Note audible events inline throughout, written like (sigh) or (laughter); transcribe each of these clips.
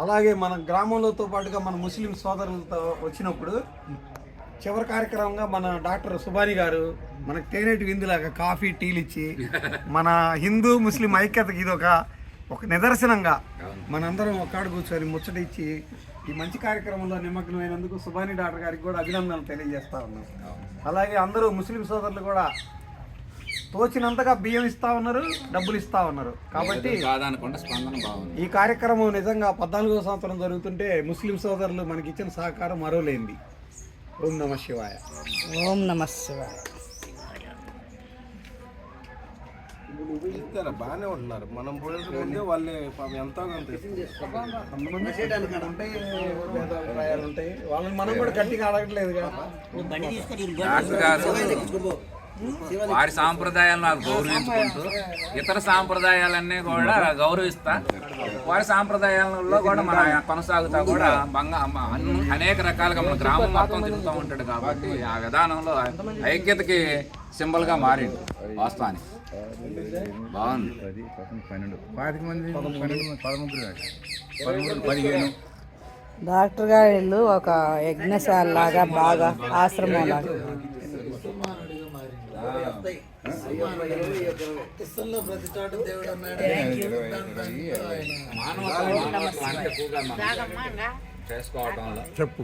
అలాగే మన గ్రామంలోతో పాటుగా మన ముస్లిం సోదరులతో వచ్చినప్పుడు చివరి కార్యక్రమంగా మన డాక్టర్ సుబాని గారు మనకు తేనెటి విందులాగా కాఫీ టీలు ఇచ్చి మన హిందూ ముస్లిం ఐక్యతకి ఇది ఒక ఒక నిదర్శనంగా మనందరం ఒక్కడ కూర్చొని ముచ్చట ఇచ్చి ఈ మంచి కార్యక్రమంలో నిమగ్నమైనందుకు సుబాని డాక్టర్ గారికి కూడా అభినందనలు తెలియజేస్తా ఉన్నాం. అలాగే అందరూ ముస్లిం సోదరులు కూడా తోచినంతగా బియ్యం ఇస్తా ఉన్నారు డబ్బులు ఇస్తా ఉన్నారు. కాబట్టి కాదనకుండా స్పందన బాగుంది. ఈ కార్యక్రమం నిజంగా పద్నాలుగో సంవత్సరం జరుగుతుంటే ముస్లిం సోదరులు మనకి ఇచ్చిన సహకారం మరోలేంది. ఓం నమ శివాయ. ఓం నమ శివాయ. ఇస్తారు బాగానే ఉంటున్నారు. మనం పోయేది వాళ్ళే ఎంతో వాళ్ళని మనం కూడా గట్టిగా గారు వారి సాంప్రదాయాలను నాకు గౌరవించుకుంటూ ఇతర సాంప్రదాయాలన్నీ కూడా గౌరవిస్తా. వారి సాంప్రదాయాలలో కూడా మన కొనసాగుతా కూడా బంగా అనేక రకాలుగా మన గ్రామం మొత్తం తిరుగుతూ ఉంటాడు కాబట్టి ఆ విధానంలో ఐక్యతకి సింబల్గా మారింది వాస్తవానికి. బాగుంది. పది పదకొండు పన్నెండు పాతిక మంది పన్నెండు పదముగ్గురు పదమూడు పదిహేను డాక్టర్ గారి ఇల్లు ఒక యజ్ఞశాల లాగా బాగా ఆశ్రమం లాగా మనం చేసుకోవటంలో చెప్పు.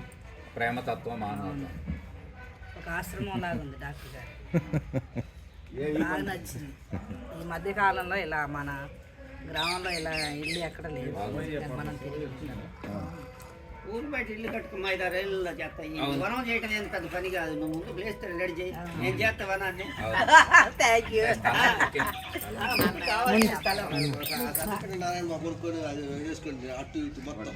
ప్రేమతత్వం మానవత్వం ఒక ఆశ్రమం లాగా ఉంది డాక్టర్ గారు. (laughs) బాగా నచ్చింది. ఈ మధ్య కాలంలో ఇలా మన గ్రామంలో ఇలా ఇల్లు ఎక్కడ లేదు మనం తిరిగి ఊరు బయట ఇల్లు కట్టుకుని ఐదారు ఏళ్ళలో చేస్తా. ఈ వనం చేయటం ఏం పెద్ద పని కాదు. నువ్వు ముందు ప్లేస్ రెడీ చేయి. నేను చేస్తా వనాన్ని. థ్యాంక్ యూ నారాయణ బాబు కొనుక్కొని అది వేసుకొని అటు ఇటు మొత్తం.